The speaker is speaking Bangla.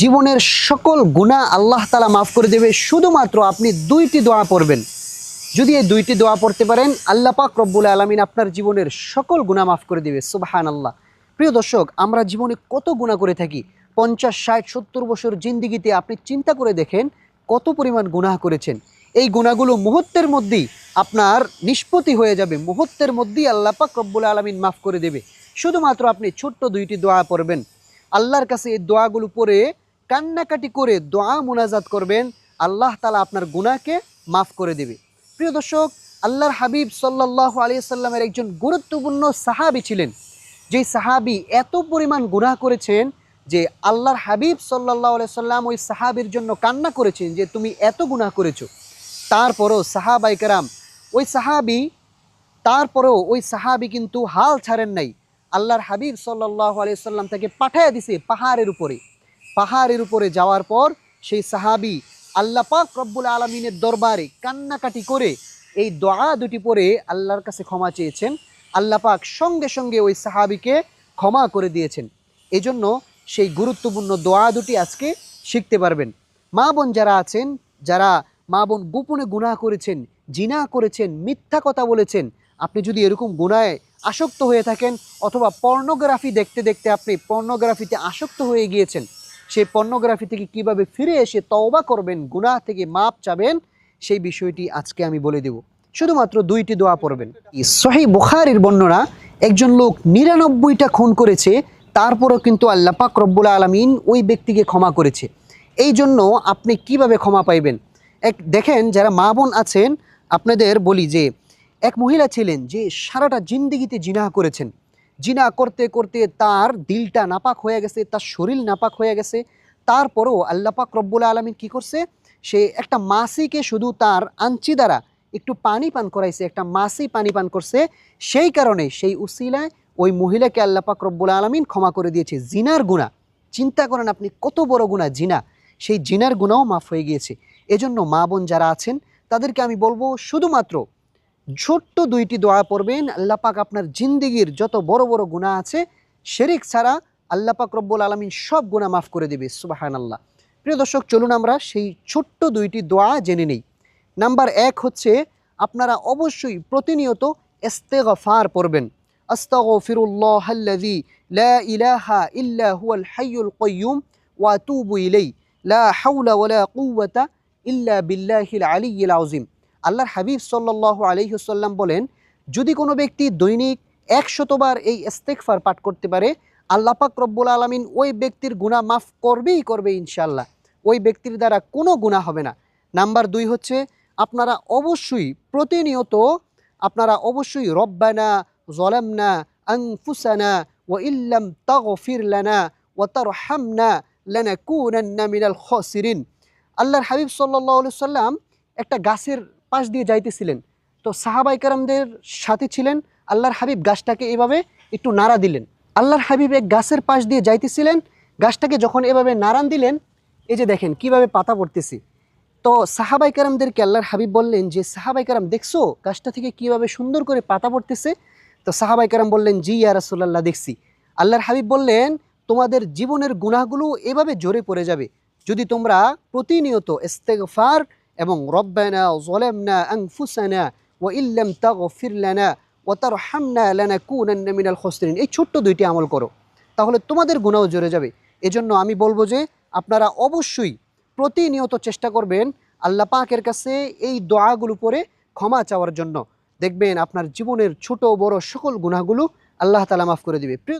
জীবনের সকল গুণা আল্লাহ তালা মাফ করে দেবে। শুধুমাত্র আপনি দুইটি দোয়া পড়বেন। যদি এই দুইটি দোয়া পড়তে পারেন, আল্লাহ পাক রব্বুল আলমিন আপনার জীবনের সকল গুণা মাফ করে দেবে। সুবাহান আল্লাহ প্রিয় দর্শক, আমরা জীবনে কত গুণা করে থাকি? পঞ্চাশ, ষাট, সত্তর বছর জিন্দিগিতে আপনি চিন্তা করে দেখেন কত পরিমাণ গুনাহ করেছেন। এই গুণাগুলো মুহূর্তের মধ্যেই আপনার নিষ্পত্তি হয়ে যাবে। মুহূর্তের মধ্যেই আল্লাহ পাক রব্বুল আলমিন মাফ করে দেবে। শুধুমাত্র আপনি ছোট্ট দুইটি দোয়া পড়বেন। আল্লাহর কাছে এই দোয়াগুলো পড়ে কান্নাকাটি করে দোয়া মোনাজাত করবেন, আল্লাহ তালা আপনার গুনাহকে মাফ করে দেবে। প্রিয় দর্শক, আল্লাহর হাবিব সাল্লাহ আলিয়াল্লামের একজন গুরুত্বপূর্ণ সাহাবি ছিলেন। যেই সাহাবি এত পরিমাণ গুনাহ করেছেন যে আল্লাহর হাবিব সাল্লাহ সাল্লাম ওই সাহাবির জন্য কান্না করেছেন যে তুমি এত গুনাহ করেছ। তারপরও সাহাবাই কারাম, ওই সাহাবি, তারপরেও ওই সাহাবি কিন্তু হাল ছাড়েন নাই। আল্লাহর হাবিব সাল্লাহ আলিয়াল্লাম তাকে পাঠাইয়া দিছে পাহাড়ের উপরে। পাহাড়ের উপরে যাওয়ার পর সেই সাহাবি আল্লাহ পাক রব্বুল আলমিনের দরবারে কান্নাকাটি করে এই দোয়া দুটি পরে আল্লাহর কাছে ক্ষমা চেয়েছেন। আল্লাহ পাক সঙ্গে সঙ্গে ওই সাহাবিকে ক্ষমা করে দিয়েছেন। এজন্য সেই গুরুত্বপূর্ণ দোয়া দুটি আজকে শিখতে পারবেন। মা বোন যারা আছেন, যারা মা বোন গোপনে গুনাহ করেছেন, জিনা করেছেন, মিথ্যা কথা বলেছেন, আপনি যদি এরকম গুনায় আসক্ত হয়ে থাকেন অথবা পর্নোগ্রাফি দেখতে দেখতে আপনি পর্নোগ্রাফিতে আসক্ত হয়ে গিয়েছেন সেই পর্নোগ্রাফি থেকে কীভাবে ফিরে এসে তওবা করবেন, গুনাহ থেকে মাপ চাবেন, সেই বিষয়টি আজকে আমি বলে দেব। শুধুমাত্র দুইটি দোয়া পড়বেন। সহি বুখারির বর্ণনা, একজন লোক নিরানব্বইটা খুন করেছে, তারপরও কিন্তু আল্লাহ পাক রব্বুল আলমিন ওই ব্যক্তিকে ক্ষমা করেছে। এই জন্য আপনি কীভাবে ক্ষমা পাইবেন? এক, দেখেন যারা মা বোন আছেন, আপনাদের বলি যে, এক মহিলা ছিলেন যে সারাটা জিন্দিগিতে জিনা করেছেন। জিনা করতে করতে তার দিলটা নাপাক হয়ে গেছে, তার শরীর নাপাক হয়ে গেছে। তারপরেও আল্লাহ পাক রব্বুল আলমিন কী করছে? সে একটা মাসিকে শুধু তার আঞ্চি দ্বারা একটু পানি পান করাইছে, একটা মাসি পানি পান করছে। সেই কারণে, সেই উসিলায় ওই মহিলাকে আল্লাহ পাক রব্বুল আলমিন ক্ষমা করে দিয়েছে। জিনার গুণা চিন্তা করেন আপনি কত বড় গুণা জিনা, সেই জিনার গুণাও মাফ হয়ে গিয়েছে। এজন্য মা বোন যারা আছেন, তাদেরকে আমি বলব শুধুমাত্র ছোট্ট দুইটি দোয়া পড়বেন। আল্লাপাক আপনার জিন্দিগির যত বড় বড় গুণা আছে শেরিক ছাড়া আল্লাহ পাক রব্বুল আলমিন সব গুণা মাফ করে দেবে। সুবাহান আল্লাহ প্রিয় দর্শক, চলুন আমরা সেই ছোট্ট দুইটি দোয়া জেনে নেই। নাম্বার এক হচ্ছে, আপনারা অবশ্যই প্রতিনিয়ত ইস্তেগফার পড়বেন। আস্তাগফিরুল্লাহ আল্লাযী লা ইল্লা ওয়া লা ইল্লা বিল্লাহিল আলিয়্যিল আযীম। আল্লাহর হাবিব সাল্লাহ আলহিহসাল্লাম বলেন, যদি কোনো ব্যক্তি দৈনিক একশতবার এই ইস্তেকফার পাঠ করতে পারে, আল্লাহ পাক রব্বুল আলমিন ওই ব্যক্তির গুণা মাফ করবেই করবে ইনশাল্লাহ ওই ব্যক্তির দ্বারা কোনো গুণা হবে না। নাম্বার দুই হচ্ছে, আপনারা অবশ্যই প্রতিনিয়ত, আপনারা অবশ্যই রব্বানা জলামনা আংফুসানা ও ইল্লাম তাগফির লানা ও তার হামনা লানা কুনান্না মিনাল খসিরিন। আল্লাহর হাবিব সাল্লাহ সাল্লাম একটা গাছের পাশ দিয়ে যাইতেছিলেন। তো সাহাবাই কারামদের সাথে ছিলেন, আল্লাহর হাবিব গাছটাকে এভাবে একটু নাড়া দিলেন। আল্লাহর হাবিব এক গাছের পাশ দিয়ে যাইতেছিলেন, গাছটাকে যখন এভাবে নাড়ান দিলেন, এই যে দেখেন কীভাবে পাতা পড়তেছি। তো সাহাবাই কারামদেরকে আল্লাহর হাবিব বললেন যে সাহাবাই কারাম, দেখছ গাছটা থেকে কীভাবে সুন্দর করে পাতা পড়তেছে? তো সাহাবাই কারাম বললেন, জি ইয়া রাসুল্লাহ দেখছি। আল্লাহর হাবিব বললেন, তোমাদের জীবনের গুনাহগুলো এভাবে জোরে পড়ে যাবে। যদি তোমরা প্রতিনিয়ত ইস্তেগফার এবং রব্বানা জলামনা আনফুসানা ও ইল্লাম লানা ও তার হামনা লানা কুনান্না এই ছোট্ট দুইটি আমল করো, তাহলে তোমাদের গুণাও জোরে যাবে। এজন্য আমি বলব যে আপনারা অবশ্যই প্রতিনিয়ত চেষ্টা করবেন আল্লাহ পাকের কাছে এই দোয়াগুলো পরে ক্ষমা চাওয়ার জন্য। দেখবেন আপনার জীবনের ছোট বড় সকল গুণাগুলো আল্লাহ তালা মাফ করে দিবে।